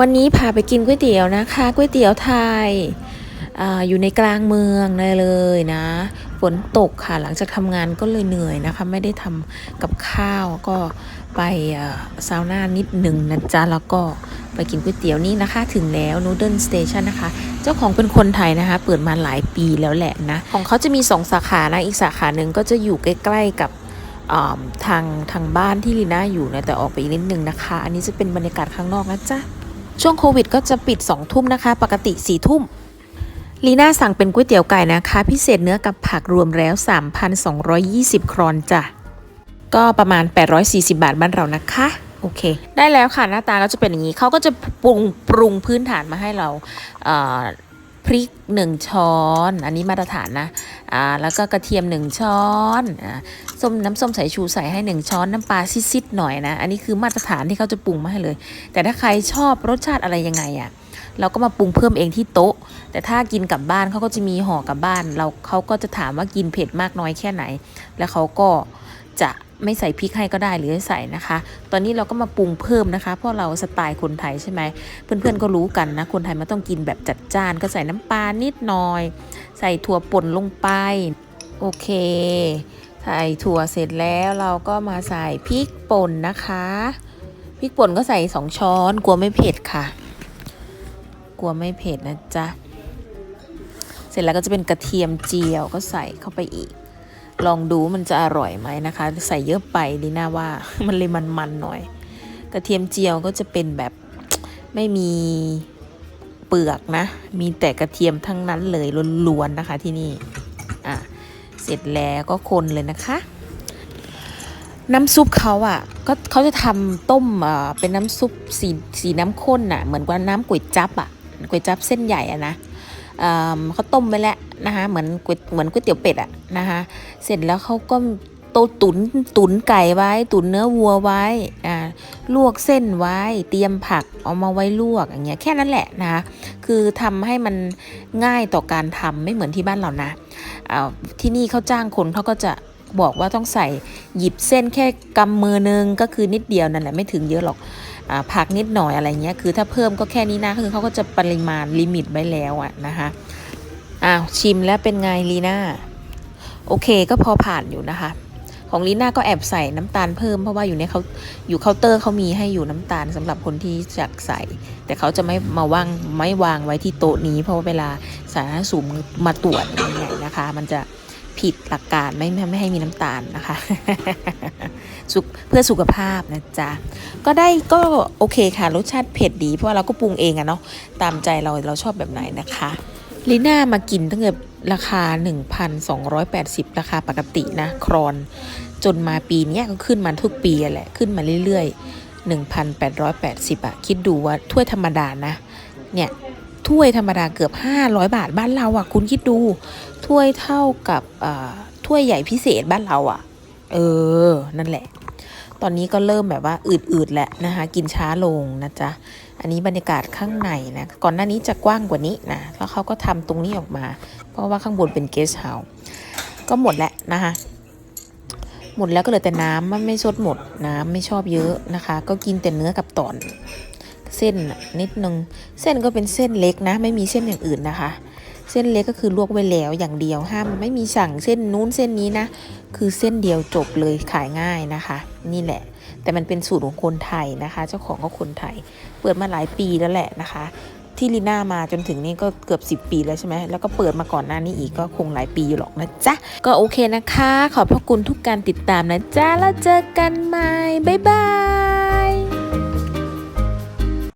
วันนี้พาไปกินก๋วยเตี๋ยวนะคะก๋วยเตี๋ยวไทยออยู่ในกลางเมืองเลยนะ ฝนตกค่ะหลังจากทำงานก็เลยเหนื่อยนะคะ ไม่ได้ทำกับข้าวก็ไปซาวน่านิดหนึ่งนะจ๊ะ แล้วก็ไปกินก๋วยเตี๋ยวนี่นะคะ ถึงแล้ว Noodle Station นะคะ เจ้าของเป็นคนไทยนะคะ เปิดมาหลายปีแล้วแหละนะ ของเขาจะมี2สาขานะ อีกสาขาหนึ่งก็จะอยู่ใกล้ๆกับทางทางบ้านที่ลีน่าอยู่นะแต่ออกไปอีกนิดนึงนะคะ อันนี้จะเป็นบรรยากาศข้างนอกนะจ๊ะ ช่วงโควิดก็จะปิด2ทุ่มนะคะ ปกติ4ทุ่มลีน่าสั่งเป็นก๋วยเตี๋ยวไก่นะคะ พิเศษเนื้อกับผักรวมแล้ว 3,220 ครอนจ้ะ ก็ประมาณ 840 บาทบ้านเรานะคะ โอเค ได้แล้วค่ะหน้าตาก็จะเป็นอย่างนี้เขาก็จะปรุงปรุงพื้นฐานมาให้เราเพริก 1 ช้อน อันนี้มาตรฐานนะ อ่าแล้วก็กระเทียม 1 ช้อนอ่าส้มน้ำส้มสายชูใส่ให้ 1 ช้อนน้ำปลาซิดๆหน่อยนะ อันนี้คือมาตรฐานที่เขาจะปรุงมาให้เลย แต่ถ้าใครชอบรสชาติอะไรยังไงอะ่ะเราก็มาปรุงเพิ่มเองที่โต๊ะ แต่ถ้ากินกลับบ้านเขาก็จะมีห่อกลับบ้าน เราเขาก็จะถามว่ากินเผ็ดมากน้อยแค่ไหน แล้วเขาก็จะไม่ใส่พริกให้ก็ได้หรือให้ใส่นะคะ ตอนนี้เราก็มาปรุงเพิ่มนะคะ เพราะเราสไตล์คนไทยใช่ไหมเพื่อนๆก็รู้กันนะ คนไทยมันต้องกินแบบจัดจ้าน ก็ใส่น้ำปลานิดหน่อย ใส่ถั่วป่นลงไป โอเค ใส่ถั่วเสร็จแล้วเราก็มาใส่พริกป่นนะคะพริกป่นก็ใส่สองช้อนกลัวไม่เผ็ดค่ะ กลัวไม่เผ็ดนะจ๊ะเสร็จแล้วก็จะเป็นกระเทียมเจียวก็ใส่เข้าไปอีก ลองดูมันจะอร่อยไหมนะคะ ใส่เยอะไปดีน่าว่ามันเลยมันๆหน่อย กระเทียมเจียวก็จะเป็นแบบไม่มี เปลือกนะ มีแต่กระเทียมทั้งนั้นเลยล้วนๆนะคะที่นี่อะเสร็จแล้วก็คนเลยนะคะ น้ำซุปเขาอะก็เขาจะทำต้มเอ่อเป็นน้ำซุปสีสีน้ำข้นอะเหมือนกับน้ำก๋วยจั๊บอะก๋วยจั๊บเส้นใหญ่อะนะเอิ่มเขาต้มไปแล้วนะคะเหมือนก๋วยเหมือนก๋วยเตี๋ยวเป็ดอะนะคะเสร็จแล้วเขาก็ โตะตุนตุนไก่ไว้ ตุนเนื้อวัวไว้อ่าลวกเส้นไว้ เตรียมผักเอามาไว้ลวกอย่างเงี้ยแค่นั้นแหละนะคะคือทำให้มันง่ายต่อการทำไม่เหมือนที่บ้านเรานะอ่าที่นี่เขาจ้างคนเขาก็จะบอกว่าต้องใส่หยิบเส้นแค่กำมือนึงก็คือนิดเดียวนั่นแหละไม่ถึงเยอะหรอกอผักนิดหน่อยอะไรเงี้ยคือถ้าเพิ่มก็แค่นี้นะคือเขาก็จะปริมาณลิมิตไว้แล้วอะนะคะอ้าวชิมแล้วเป็นไงลีน่าโอเคก็พอผ่านอยู่นะคะ ของลีน่าก็แอบใส่น้ำตาลเพิ่มเพราะว่าอยู่ในเขาอยู่เคาน์เตอร์เขามีให้อยู่น้ำตาลสำหรับคนที่อยากใส่ แต่เขาจะไม่มาว่างไม่วางไว้ที่โต๊ะนี้ เพราะว่าเวลาสาธารณสุขมาตรวจอย่างเงี้ยนะคะ มันจะผิดหลักการไม่ไม่ให้มีน้ำตาลนะคะสุขเพื่อสุขภาพนะจ๊ะ ก็ได้ก็โอเคค่ะ รสชาติเผ็ดดีเพราะว่าเราก็ปรุงเองอะเนาะตามใจเราเราชอบแบบไหนนะคะลีน่ามากินตั้งแต่ ราคา 1,280 ราคาปกตินะ ครอน จนมาปีนี้ก็ขึ้นมาทุกปีแหละ ขึ้นมาเรื่อยๆ 1,880อะคิดดูว่าถ้วยธรรมดานะ เนี่ย ถ้วยธรรมดาเกือบ 500 บาทบ้านเราอะคุณคิดดู ถ้วยเท่ากับอ่าถ้วยใหญ่พิเศษบ้านเราอะเออ นั่นแหละ ตอนนี้ก็เริ่มแบบว่าอืดๆแหละนะคะ กินช้าลงนะจ๊ะ อันนี้บรรยากาศข้างในนะ ก่อนหน้านี้จะกว้างกว่านี้นะ แล้วเขาก็ทำตรงนี้ออกมา เพราะว่าข้างบนเป็นเกสเฮาส์ก็หมดแล้วนะคะหมดแล้วก็เหลือแต่น้ำมันไม่ซดหมดน้ำไม่ชอบเยอะนะคะ ก็กินแต่เนื้อกับตอน เส้นนิดนึง เส้นก็เป็นเส้นเล็กนะ ไม่มีเส้นอย่างอื่นนะคะ เส้นเล็กก็คือลวกไว้แล้วอย่างเดียวห้ามไม่มีสั่งเส้นนู้นเส้นนี้นะ คือเส้นเดียวจบเลยขายง่ายนะคะ นี่แหละ แต่มันเป็นสูตรของคนไทยนะคะ เจ้าของก็คนไทย เปิดมาหลายปีแล้วแหละนะคะ ที่ลีน่ามาจนถึงนี่ก็เกือบ 10 ปีแล้วใช่ไหมแล้วก็เปิดมาก่อนหน้านี้อีกก็คงหลายปีอยู่หรอกนะจ๊ะ ก็โอเคนะคะ ขอบพระคุณทุกการติดตามนะจ๊ะแล้วเจอกันใหม่บ๊ายบาย